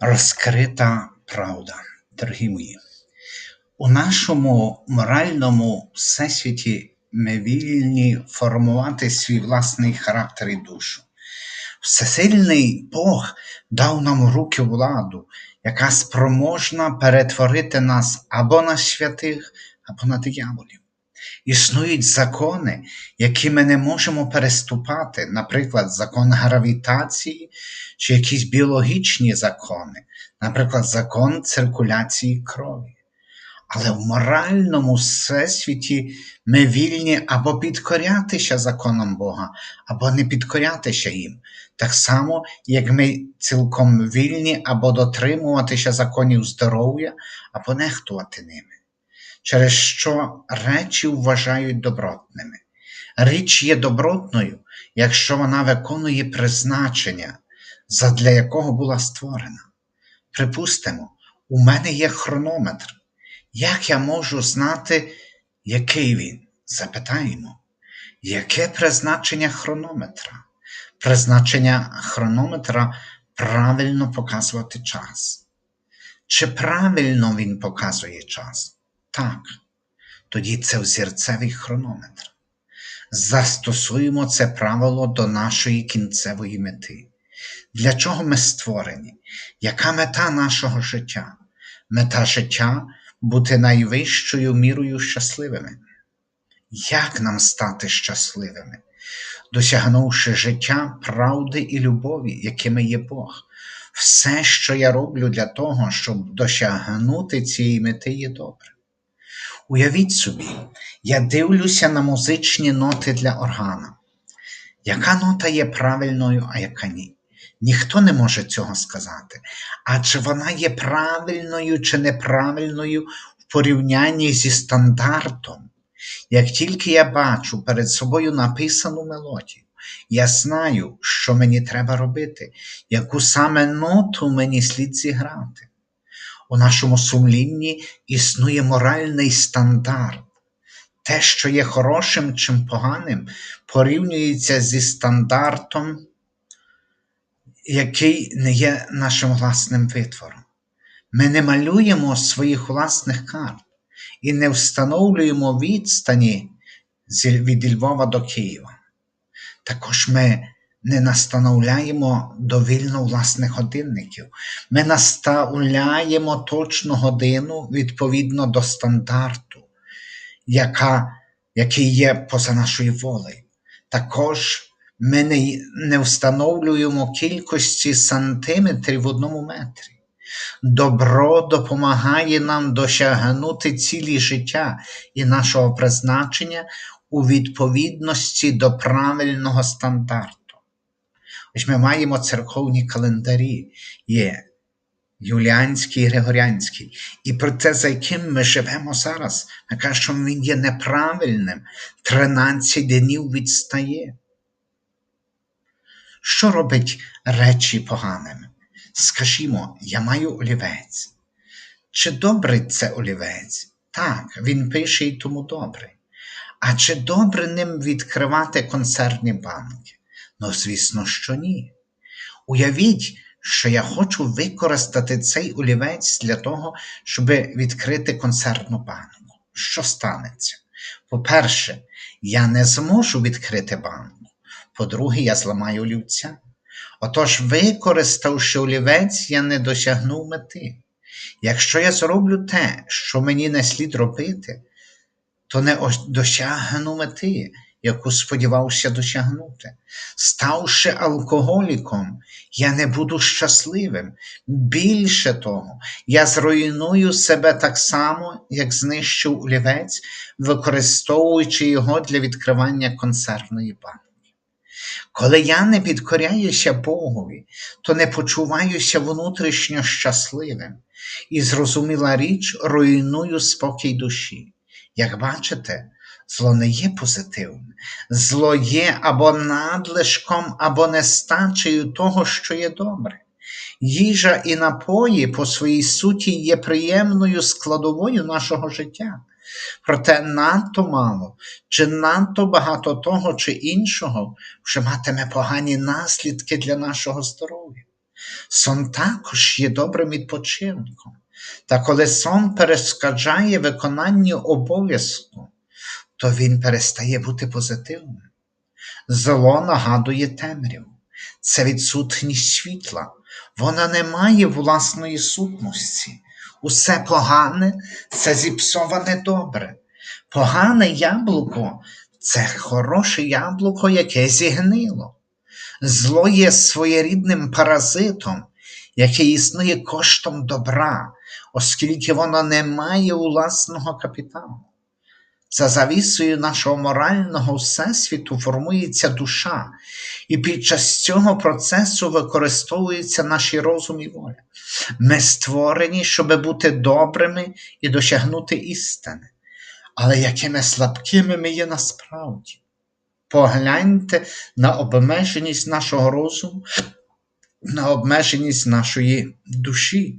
Розкрита правда, дорогі мої. У нашому моральному всесвіті ми вільні формувати свій власний характер і душу. Всесильний Бог дав нам у руки владу, яка спроможна перетворити нас або на святих, або на дияволів. Існують закони, які ми не можемо переступати, наприклад, закон гравітації чи якісь біологічні закони, наприклад, закон циркуляції крові. Але в моральному всесвіті ми вільні або підкорятися законам Бога, або не підкорятися їм, так само, як ми цілком вільні або дотримуватися законів здоров'я, або нехтувати ними через що речі вважають добротними. Річ є добротною, якщо вона виконує призначення, задля якого була створена. Припустимо, у мене є хронометр. Як я можу знати, який він? Запитаємо, яке призначення хронометра? Призначення хронометра правильно показувати час. Чи правильно він показує час? Так, тоді це взірцевий хронометр. Застосуємо це правило до нашої кінцевої мети. Для чого ми створені? Яка мета нашого життя? Мета життя бути найвищою мірою щасливими. Як нам стати щасливими, досягнувши життя правди і любові, якими є Бог? Все, що я роблю для того, щоб досягнути цієї мети, є добре. Уявіть собі, я дивлюся на музичні ноти для органа. Яка нота є правильною, а яка ні? Ніхто не може цього сказати. Адже вона є правильною чи неправильною в порівнянні зі стандартом. Як тільки я бачу перед собою написану мелодію, я знаю, що мені треба робити, яку саме ноту мені слід зіграти. У нашому сумлінні існує моральний стандарт. Те, що є хорошим чим поганим, порівнюється зі стандартом, який не є нашим власним витвором. Ми не малюємо своїх власних карт і не встановлюємо відстані від Львова до Києва. Також ми не настановляємо довільно власних годинників. Ми наставляємо точну годину відповідно до стандарту, яка, який є поза нашою волею. Також ми не, не встановлюємо кількості сантиметрів в одному метрі. Добро допомагає нам досягнути цілі життя і нашого призначення у відповідності до правильного стандарту. Ось ми маємо церковні календарі, є Юліанський і Григоріанський. І про те, за яким ми живемо зараз, ми кажемо, що він є неправильним, 13 днів відстає. Що робить речі поганими? Скажімо, я маю олівець. Чи добрий це олівець? Так, він пише і тому добрий. А чи добре ним відкривати концертні банки? Ну, звісно, що ні. Уявіть, що я хочу використати цей олівець для того, щоб відкрити концертну банку. Що станеться? По-перше, я не зможу відкрити банку. По-друге, я зламаю олівця. Отож, використавши олівець, я не досягнув мети. Якщо я зроблю те, що мені не слід робити, то не досягну мети яку сподівався досягнути. Ставши алкоголіком, я не буду щасливим. Більше того, я зруйную себе так само, як знищив олівець, використовуючи його для відкривання консервної банки. Коли я не підкоряюся Богові, то не почуваюся внутрішньо щасливим і, зрозуміла річ, руйную спокій душі. Як бачите, Зло не є позитивне, зло є або надлишком, або нестачею того, що є добре. Їжа і напої по своїй суті є приємною складовою нашого життя. Проте надто мало чи надто багато того чи іншого вже матиме погані наслідки для нашого здоров'я. Сон також є добрим відпочинком. Та коли сон перешкоджає виконанню обов'язку, то він перестає бути позитивним. Зло нагадує темряву, це відсутність світла, вона не має власної сутності. Усе погане це зіпсоване добре. Погане яблуко це хороше яблуко, яке зігнило. Зло є своєрідним паразитом, який існує коштом добра, оскільки воно не має власного капіталу. За завісою нашого морального всесвіту формується душа, і під час цього процесу використовуються наші розум і воля. Ми створені, щоб бути добрими і досягнути істини. Але якими слабкими ми є насправді. Погляньте на обмеженість нашого розуму, на обмеженість нашої душі.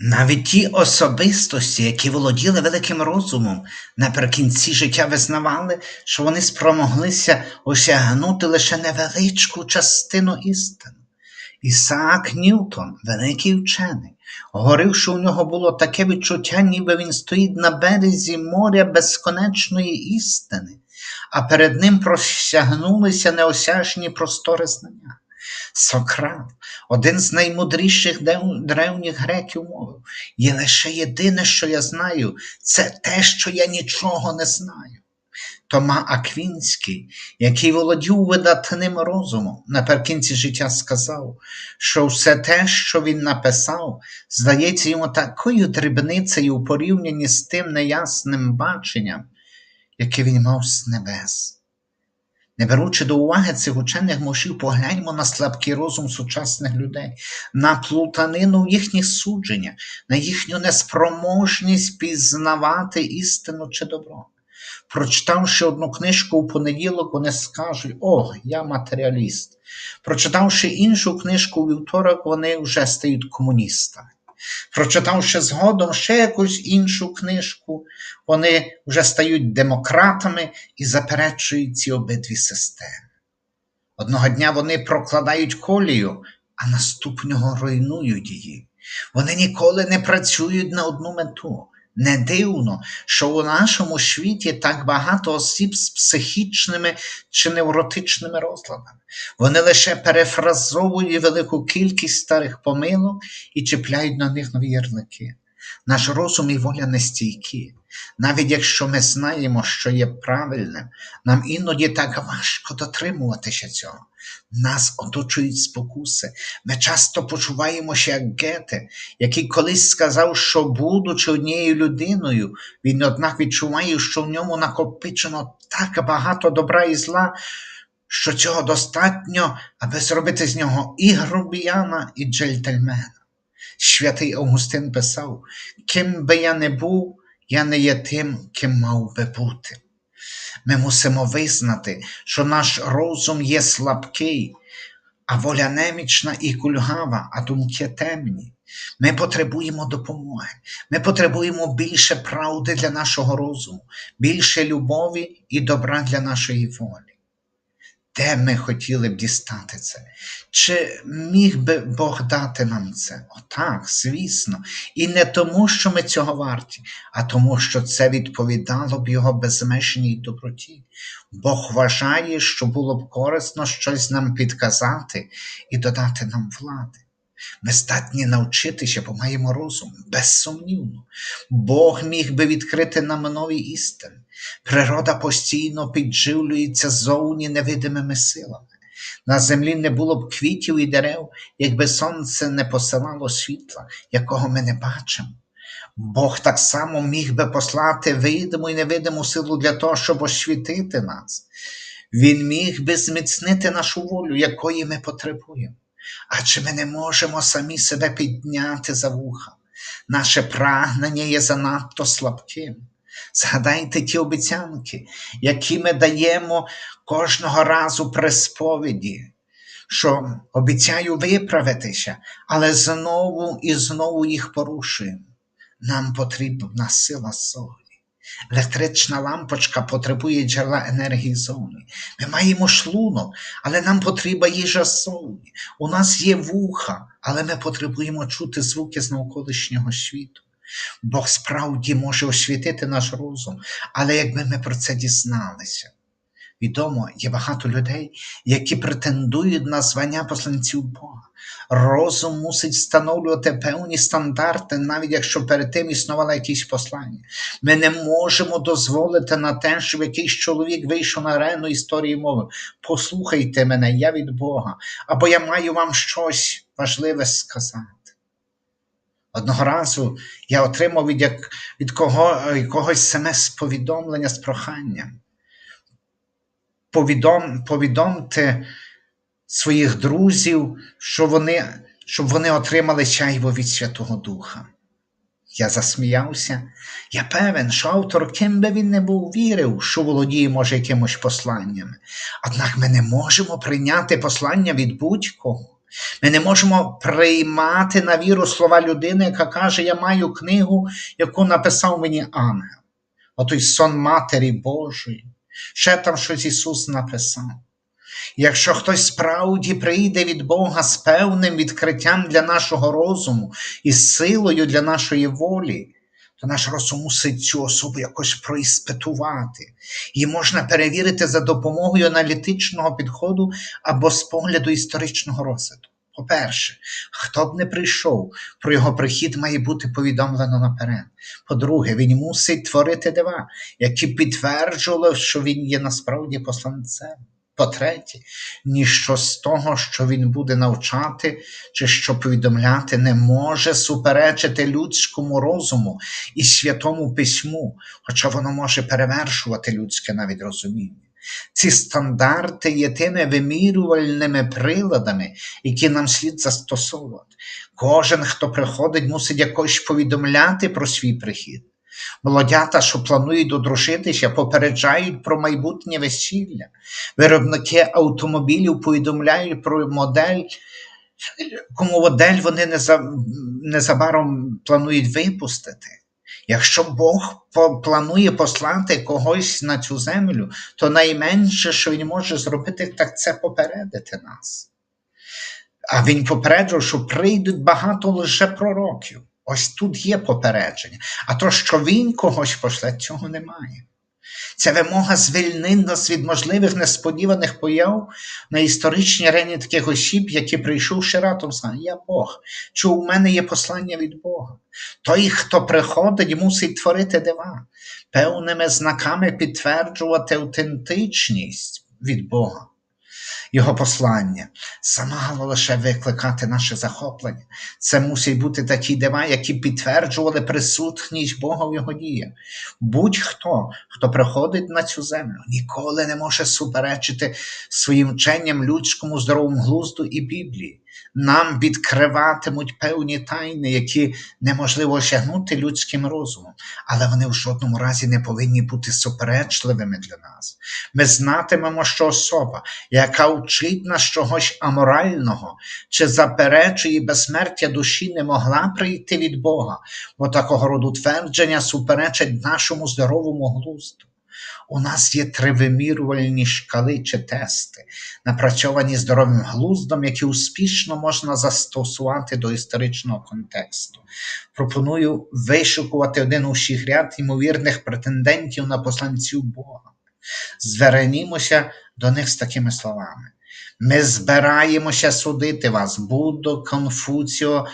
Навіть ті особистості, які володіли великим розумом, наприкінці життя визнавали, що вони спромоглися осягнути лише невеличку частину істини. Ісаак Ньютон, великий вчений, говорив, що у нього було таке відчуття, ніби він стоїть на березі моря безконечної істини, а перед ним просягнулися неосяжні простори знання. Сократ, один з наймудріших древніх греків, мовив: є лише єдине, що я знаю, це те, що я нічого не знаю. Тома Аквінський, який володів видатним розумом, наприкінці життя сказав, що все те, що він написав, здається йому такою дрібницею у порівнянні з тим неясним баченням, яке він мав з небес. Не беручи до уваги цих учених мушів, погляньмо на слабкий розум сучасних людей, на плутанину їхніх судженнях, на їхню неспроможність пізнавати істину чи добро. Прочитавши одну книжку у понеділок, вони скажуть: О, я матеріаліст. Прочитавши іншу книжку у вівторок, вони вже стають комуністами. Прочитавши згодом ще якусь іншу книжку, вони вже стають демократами і заперечують ці обидві системи. Одного дня вони прокладають колію, а наступного руйнують її. Вони ніколи не працюють на одну мету. Не дивно, що у нашому світі так багато осіб з психічними чи невротичними розладами. Вони лише перефразовують велику кількість старих помилок і чіпляють на них нові ярлики. Наш розум і воля нестійкі. Навіть якщо ми знаємо, що є правильним, нам іноді так важко дотримуватися цього. Нас оточують спокуси. Ми часто почуваємося як гете, який колись сказав, що, будучи однією людиною, він, однак, відчуває, що в ньому накопичено так багато добра і зла, що цього достатньо, аби зробити з нього і грубіяна, і джельтельмена. Святий Августин писав: ким би я не був, я не є тим, ким мав би бути. Ми мусимо визнати, що наш розум є слабкий, а воля немічна і кульгава, а думки темні. Ми потребуємо допомоги. Ми потребуємо більше правди для нашого розуму, більше любові і добра для нашої волі. Де ми хотіли б дістати це? Чи міг би Бог дати нам це? Отак, звісно. І не тому, що ми цього варті, а тому, що це відповідало б його безмежній доброті. Бог вважає, що було б корисно щось нам підказати і додати нам влади. Ми здатні навчитися, бо маємо розум, безсумнівно. Бог міг би відкрити нам нові істини. Природа постійно підживлюється зовні невидимими силами. На землі не було б квітів і дерев, якби сонце не посилало світла, якого ми не бачимо. Бог так само міг би послати видиму і невидиму силу для того, щоб освітити нас. Він міг би зміцнити нашу волю, якої ми потребуємо. А чи ми не можемо самі себе підняти за вуха? Наше прагнення є занадто слабким. Згадайте ті обіцянки, які ми даємо кожного разу при сповіді, що обіцяю виправитися, але знову і знову їх порушуємо. Нам потрібна сила солі. Електрична лампочка потребує джерела енергії зовні. Ми маємо шлунок, але нам потрібна їжа ззовні. У нас є вуха, але ми потребуємо чути звуки з навколишнього світу. Бог справді може освітити наш розум, але якби ми про це дізналися. Відомо, є багато людей, які претендують на звання посланців Бога. Розум мусить встановлювати певні стандарти, навіть якщо перед тим існувало якісь послання. Ми не можемо дозволити на те, щоб якийсь чоловік вийшов на арену історії мови. Послухайте мене, я від Бога, або я маю вам щось важливе сказати. Одного разу я отримав від, як, від кого, якогось смс-повідомлення з проханням. Повідом, повідомте своїх друзів, що вони, щоб вони отримали чайво від Святого Духа. Я засміявся. Я певен, що автор, ким би він не був, вірив, що володіє, може, якимось посланнями. Однак ми не можемо прийняти послання від будь-кого. Ми не можемо приймати на віру слова людини, яка каже, я маю книгу, яку написав мені ангел. Отой сон Матері Божої. Ще там щось Ісус написав. Якщо хтось справді прийде від Бога з певним відкриттям для нашого розуму і силою для нашої волі, то наш розум мусить цю особу якось проіспитувати. Її можна перевірити за допомогою аналітичного підходу або з погляду історичного розгляду. По-перше, хто б не прийшов, про його прихід має бути повідомлено наперед. По-друге, він мусить творити дива, які підтверджували, що він є насправді посланцем. По-третє, ніщо з того, що він буде навчати чи що повідомляти, не може суперечити людському розуму і святому письму, хоча воно може перевершувати людське навіть розуміння. Ці стандарти є тими вимірювальними приладами, які нам слід застосовувати. Кожен, хто приходить, мусить якось повідомляти про свій прихід. Молодята, що планують одружитися, попереджають про майбутнє весілля. Виробники автомобілів повідомляють про модель, кому модель вони незабаром планують випустити. Якщо Бог планує послати когось на цю землю, то найменше, що він може зробити, так це попередити нас. А він попереджував, що прийдуть багато лише пророків. Ось тут є попередження. А то, що він когось пошле, цього немає. Ця вимога звільнить нас від можливих несподіваних появ на історичній арені таких осіб, які прийшовши ратом, сказали, я Бог, чи у мене є послання від Бога. Той, хто приходить, мусить творити дива, певними знаками підтверджувати автентичність від Бога його послання, замало лише викликати наше захоплення. Це мусять бути такі дива, які підтверджували присутність Бога в його діях. Будь-хто, хто приходить на цю землю, ніколи не може суперечити своїм вченням людському здоровому глузду і Біблії нам відкриватимуть певні тайни, які неможливо осягнути людським розумом, але вони в жодному разі не повинні бути суперечливими для нас. Ми знатимемо, що особа, яка вчить нас чогось аморального чи заперечує безсмертя душі, не могла прийти від Бога, бо такого роду твердження суперечать нашому здоровому глузду. У нас є три вимірювальні шкали чи тести, напрацьовані здоровим глуздом, які успішно можна застосувати до історичного контексту. Пропоную вишукувати один усіх ряд ймовірних претендентів на посланців Бога. Звернімося до них з такими словами. Ми збираємося судити вас, Буддо, Конфуціо,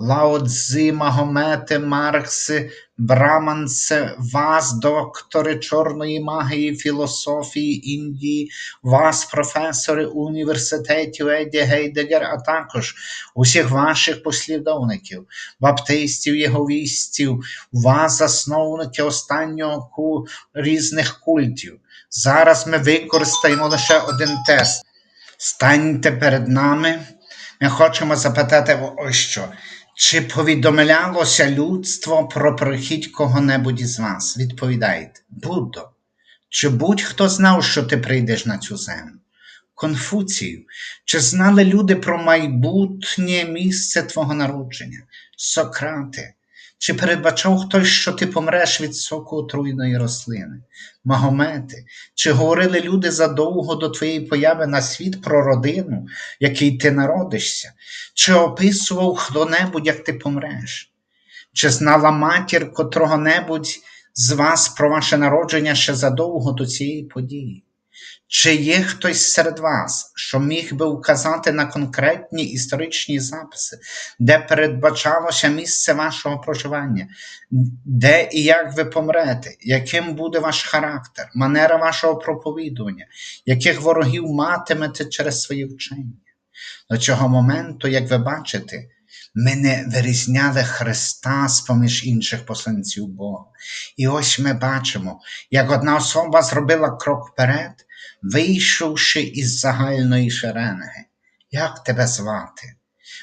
Лао Цзи, Магомете, Маркси, Браманце, вас, доктори чорної магії, філософії Індії, вас, професори університетів Еді Гейдегер, а також усіх ваших послідовників, баптистів, єговістів, вас, засновники останнього ку... різних культів. Зараз ми використаємо лише один тест. Станьте перед нами. Ми хочемо запитати ось що. Чи повідомлялося людство про прихід кого-небудь із вас? Відповідаєте, Буддо. Чи будь-хто знав, що ти прийдеш на цю землю? Конфуцію, чи знали люди про майбутнє місце твого народження? Сократе, Чи передбачав хтось, що ти помреш від соку отруйної рослини? Магомети, чи говорили люди задовго до твоєї появи на світ про родину, якій ти народишся? Чи описував хто-небудь, як ти помреш? Чи знала матір котрого-небудь з вас про ваше народження ще задовго до цієї події? Чи є хтось серед вас, що міг би вказати на конкретні історичні записи, де передбачалося місце вашого проживання, де і як ви помрете, яким буде ваш характер, манера вашого проповідування, яких ворогів матимете через свої вчення? До цього моменту, як ви бачите, ми не вирізняли Христа з поміж інших посланців Бога. І ось ми бачимо, як одна особа зробила крок вперед, вийшовши із загальної шеренги. Як тебе звати?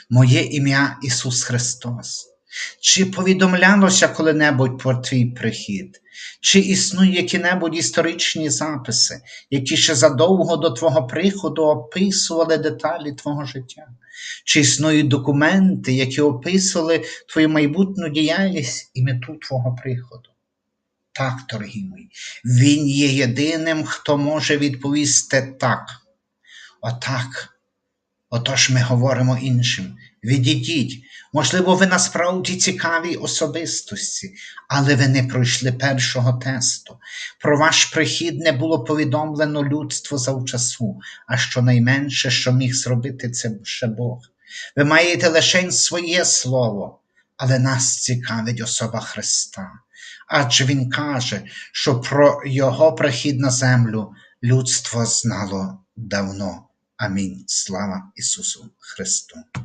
Моє ім'я Ісус Христос. Чи повідомлялося коли-небудь про твій прихід? Чи існують які-небудь історичні записи, які ще задовго до Твого приходу описували деталі Твого життя? Чи існують документи, які описували Твою майбутню діяльність і мету Твого приходу? Так, дорогі мої, Він є єдиним, хто може відповісти так. Отак. Отож ми говоримо іншим. Відійдіть, можливо, ви насправді цікаві особистості, але ви не пройшли першого тесту. Про ваш прихід не було повідомлено людство завчасу, а щонайменше, що міг зробити це ще Бог. Ви маєте лише своє слово, але нас цікавить особа Христа. Адже Він каже, що про Його прихід на землю людство знало давно. Амінь. Слава Ісусу Христу!